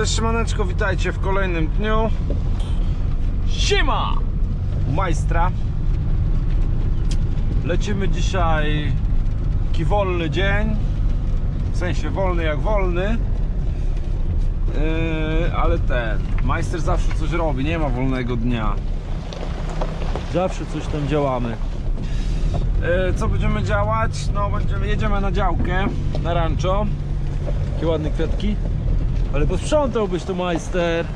Cześć siemaneczko, witajcie w kolejnym dniu. Siema! U majstra. Lecimy dzisiaj Taki wolny dzień. W sensie wolny jak wolny. Yy, Ale ten Majster zawsze coś robi, nie ma wolnego dnia. Zawsze coś tam działamy. Yy, Co będziemy działać? No będziemy, jedziemy na działkę Na rancho. Takie ładne kwiatki ale posprzątałbyś to majster.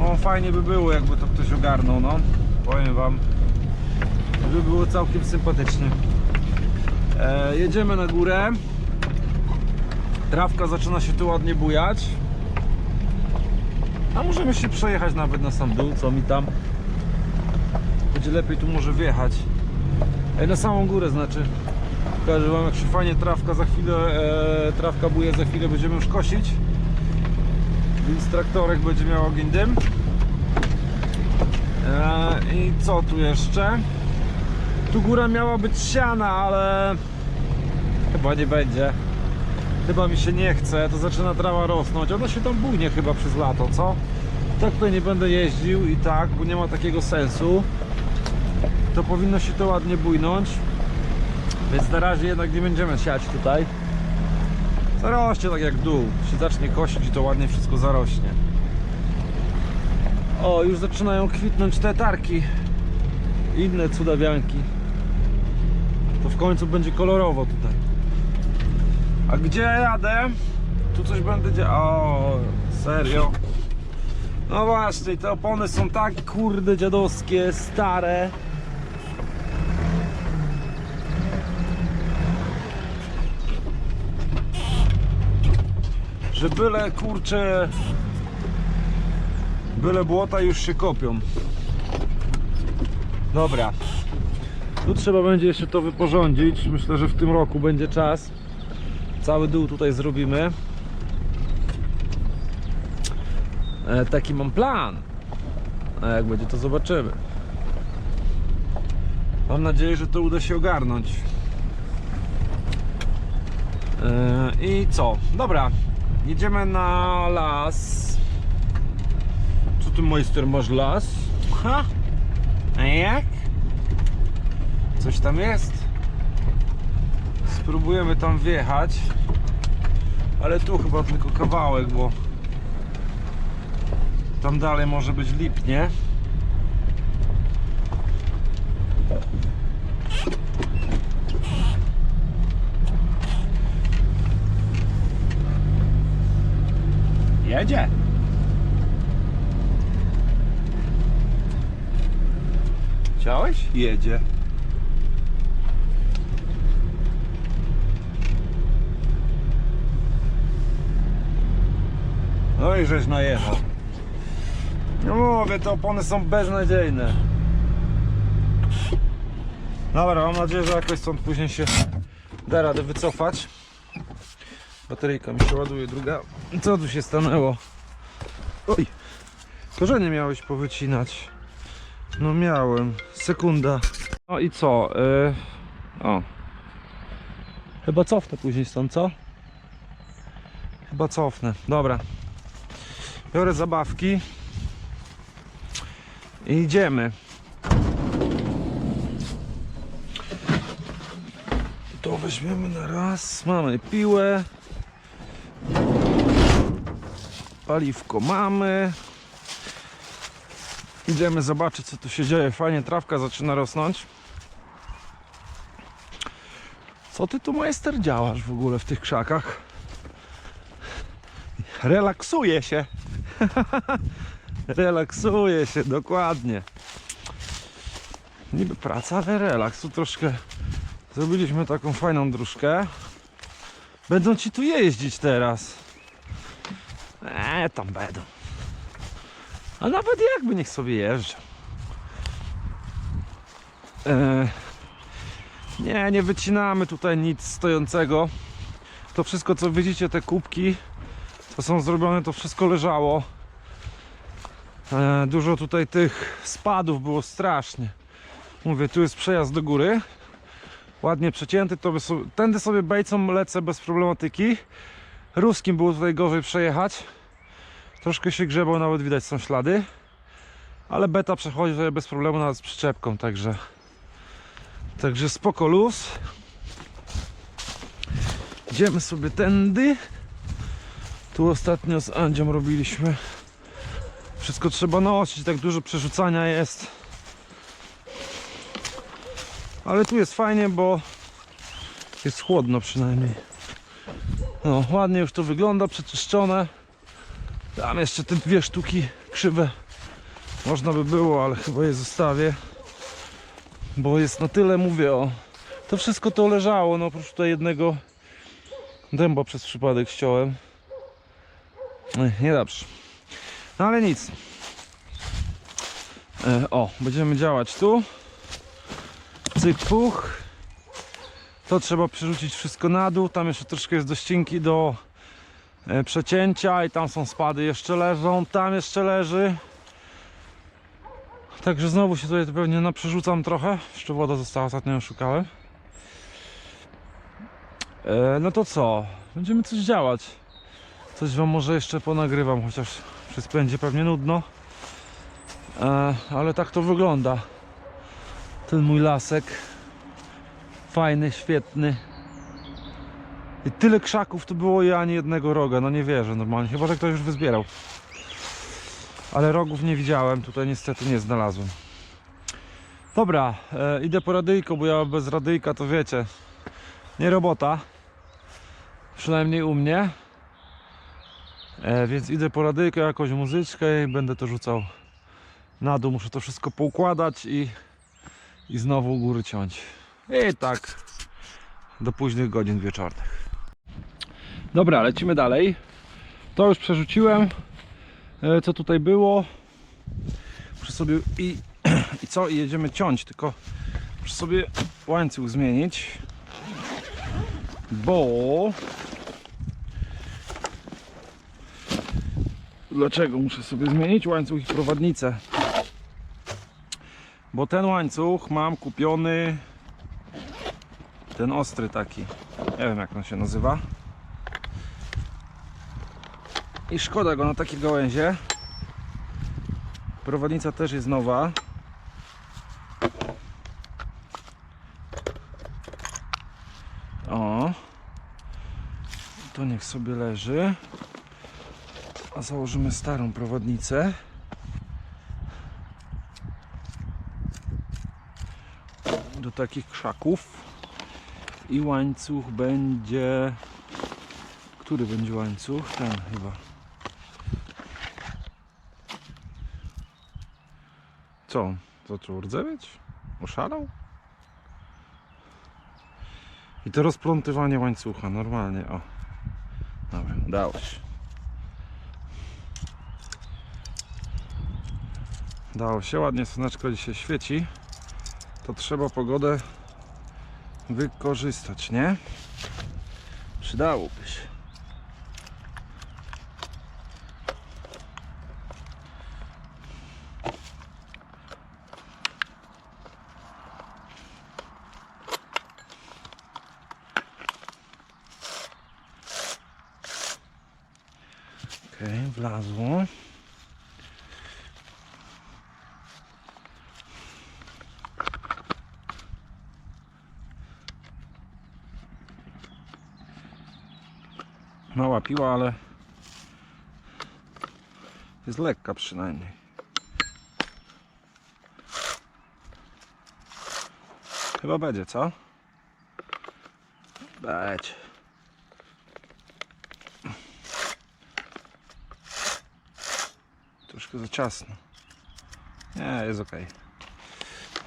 O, fajnie by było, jakby to ktoś ogarnął, no. Powiem wam. By było całkiem sympatycznie. E, jedziemy na górę. Trawka zaczyna się tu ładnie bujać. A możemy się przejechać nawet na sam dół, co mi tam. Będzie lepiej tu może wjechać. E, na samą górę znaczy. Pokażę wam jak się fajnie trawka za chwilę, e, trawka buje, za chwilę będziemy już kosić. Więc traktorek będzie miał ogień dym. E, I co tu jeszcze? Tu góra miała być siana, ale chyba nie będzie. Chyba mi się nie chce, to zaczyna trawa rosnąć. Ona się tam bujnie chyba przez lato, co? Tak tutaj nie będę jeździł i tak, bo nie ma takiego sensu. To powinno się to ładnie bujnąć. Więc na razie jednak nie będziemy siać tutaj. Zarośnie tak jak dół. Się zacznie kosić i to ładnie wszystko zarośnie. O, już zaczynają kwitnąć te tarki. Inne cudawianki. To w końcu będzie kolorowo tutaj. A gdzie jadę? Tu coś będę. O, serio? No właśnie, te opony są tak kurde dziadowskie, stare. Że byle kurcze byle błota już się kopią. Dobra. Tu trzeba będzie jeszcze to wyporządzić. Myślę, że w tym roku będzie czas. Cały dół tutaj zrobimy. E, taki mam plan. A jak będzie to zobaczymy. Mam nadzieję, że to uda się ogarnąć. E, i co? Dobra, Jedziemy na las. Co ty, majster, masz las? Ha? A jak? Coś tam jest. Spróbujemy tam wjechać. Ale tu chyba tylko kawałek, bo tam dalej może być lipnie. Jedzie. Chciałeś? Jedzie. No i żeś najechał. No mówię, te opony są beznadziejne. Dobra, mam nadzieję, że jakoś stąd później się da radę wycofać. Bateryjka mi się ładuje, druga. Co tu się stanęło? Oj, korzenie miałeś powycinać. No miałem, sekunda. No i co? Yy, o. Chyba cofnę później stąd, co? Chyba cofnę, dobra. Biorę zabawki. I idziemy. To weźmiemy na raz. Mamy piłę. Paliwko mamy. Idziemy zobaczyć co tu się dzieje. Fajnie trawka zaczyna rosnąć. Co ty tu majster działasz w ogóle w tych krzakach? Relaksuje się. Relaksuje się, dokładnie. Niby praca, ale relaks. Tu troszkę zrobiliśmy taką fajną dróżkę. Będą ci tu jeździć teraz. Eee, tam będą. A nawet jakby niech sobie jeżdżą. Eee, nie, nie wycinamy tutaj nic stojącego. To wszystko co widzicie, te kubki, co są zrobione, to wszystko leżało. Eee, dużo tutaj tych spadów było strasznie. Mówię, tu jest przejazd do góry. Ładnie przecięty, to by sobie, tędy sobie bejcą lecę bez problematyki. Ruskim było tutaj gorzej przejechać. Troszkę się grzebał, nawet widać są ślady. Ale beta przechodzi sobie bez problemu nawet z przyczepką, także Także spoko luz. Idziemy sobie tędy. Tu ostatnio z Andzią robiliśmy. Wszystko trzeba nosić, tak dużo przerzucania jest. Ale tu jest fajnie, bo jest chłodno przynajmniej. No, ładnie już to wygląda, przeczyszczone. Tam jeszcze te dwie sztuki krzywe można by było, ale chyba je zostawię. Bo jest na tyle, mówię o. To wszystko to leżało, no oprócz tutaj jednego dęba przez przypadek ściąłem. Nie dobrze. No ale nic. E, o, będziemy działać tu. Cyk, puch. To trzeba przerzucić wszystko na dół. Tam jeszcze troszkę jest dościnki do przecięcia i tam są spady jeszcze leżą. Tam jeszcze leży. Także znowu się tutaj pewnie naprzerzucam trochę. Jeszcze woda została, ostatnio szukałem. E, no to co? Będziemy coś działać. Coś wam może jeszcze ponagrywam, chociaż przez będzie pewnie nudno. E, ale tak to wygląda. Ten mój lasek. Fajny, świetny. I tyle krzaków tu było i ani jednego roga. No nie wierzę normalnie. Chyba, że ktoś już wyzbierał. Ale rogów nie widziałem. Tutaj niestety nie znalazłem. Dobra, e, idę po radyjko, bo ja bez radyjka to wiecie. Nie robota. Przynajmniej u mnie. E, więc idę po radyjkę, jakąś muzyczkę i będę to rzucał na dół. Muszę to wszystko poukładać i, i znowu u góry ciąć. I tak do późnych godzin wieczornych. Dobra, lecimy dalej. To już przerzuciłem. E, co tutaj było. Muszę sobie i, i co? I jedziemy ciąć, tylko muszę sobie łańcuch zmienić. Bo Dlaczego muszę sobie zmienić łańcuch i prowadnicę? Bo ten łańcuch mam kupiony ten ostry taki. Nie wiem jak on się nazywa. I szkoda go na takie gałęzie. Prowadnica też jest nowa. O. To niech sobie leży. A założymy starą prowadnicę. Do takich krzaków. I łańcuch będzie. Który będzie łańcuch? Ten chyba. Co? Zaczął rdzewieć? Oszalał? I to rozplątywanie łańcucha, normalnie, o. Dobra, udało się. Dało się, ładnie słoneczko dzisiaj świeci. To trzeba pogodę wykorzystać, nie? Przydałoby się. Okej, wlazło. Mała piła, ale jest lekka przynajmniej. Chyba będzie, co? Będzie. Troszkę za ciasno. Nie, jest ok.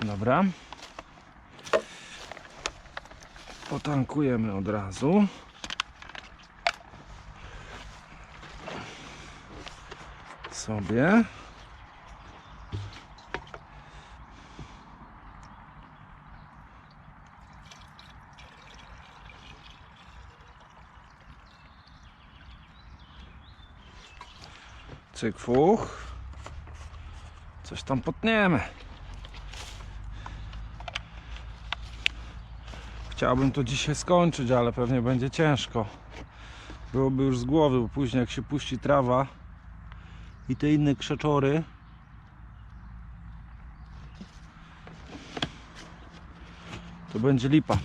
Dobra. Potankujemy od razu. Sobie. Cyk, fuch. Coś tam potniemy. Chciałbym to dzisiaj skończyć, ale pewnie będzie ciężko. Byłoby już z głowy, bo później jak się puści trawa, i te inne krzeczory. To będzie lipa.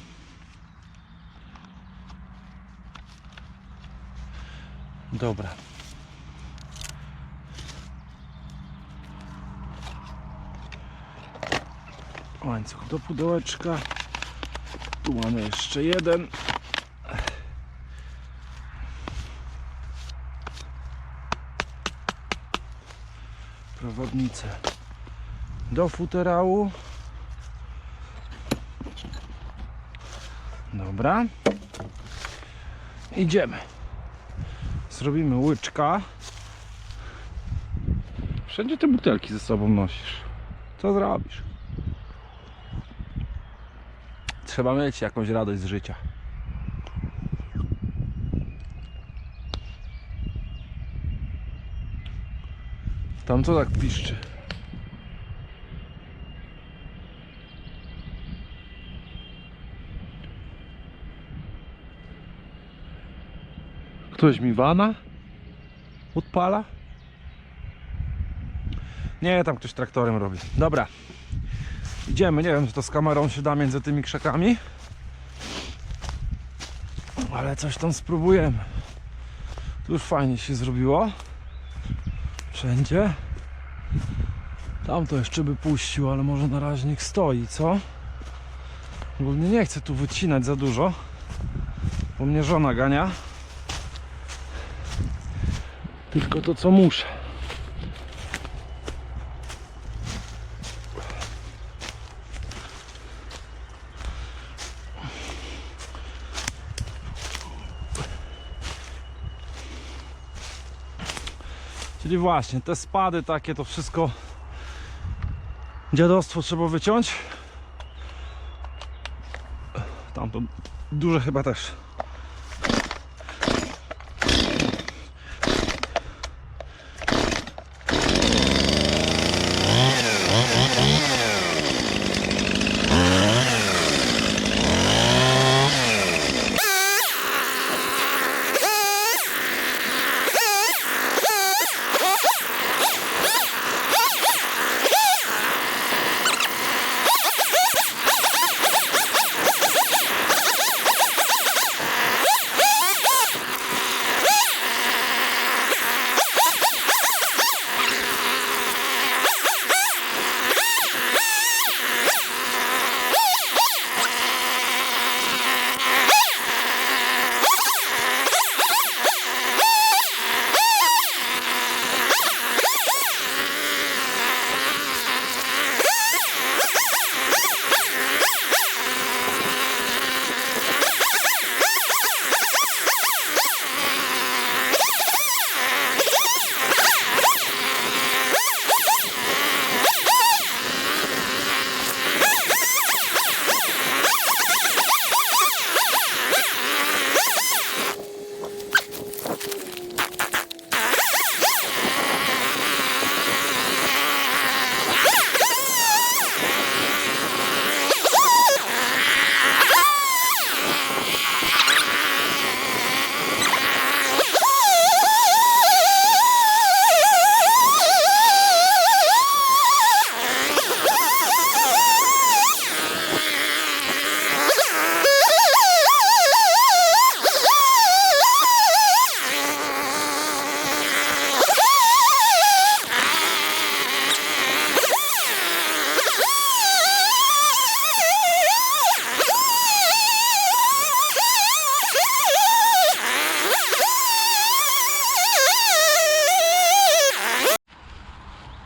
Dobra. Łańcuch do pudełeczka. Tu mamy jeszcze jeden. Prowadnicę do futerału. Dobra. Idziemy. Zrobimy łyczka. Wszędzie te butelki ze sobą nosisz. Co zrobisz? Trzeba mieć jakąś radość z życia. Tam co tak piszczy? Ktoś mi wana odpala? Nie, tam ktoś traktorem robi. Dobra. Idziemy, nie wiem czy to z kamerą się da między tymi krzakami. Ale coś tam spróbujemy. Tu już fajnie się zrobiło. Wszędzie. Tam to jeszcze by puścił, ale może na razie niech stoi, co? Ogólnie nie chcę tu wycinać za dużo, bo mnie żona gania. Tylko to co muszę. Czyli właśnie te spady takie to wszystko dziadostwo trzeba wyciąć. Tam to duże chyba też.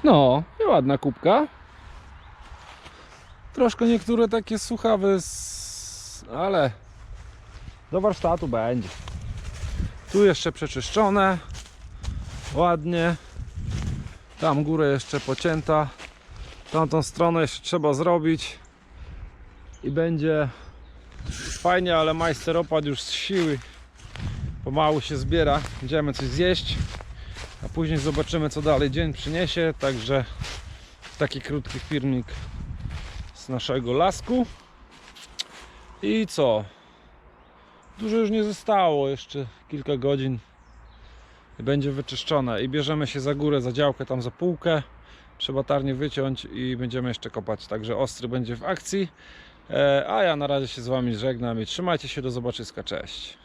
No, i ładna kubka. Troszkę niektóre takie suchawe, s- ale do warsztatu będzie. Tu jeszcze przeczyszczone. Ładnie. Tam górę jeszcze pocięta. Tamtą stronę jeszcze trzeba zrobić. I będzie fajnie, ale majster opadł już z siły. Pomału się zbiera. Idziemy coś zjeść a później zobaczymy co dalej dzień przyniesie, także taki krótki filmik z naszego lasku i co dużo już nie zostało, jeszcze kilka godzin będzie wyczyszczone i bierzemy się za górę, za działkę, tam za półkę. Trzeba tarnie wyciąć i będziemy jeszcze kopać. Także ostry będzie w akcji. E, A ja na razie się z Wami żegnam i trzymajcie się, do zobaczyska, cześć.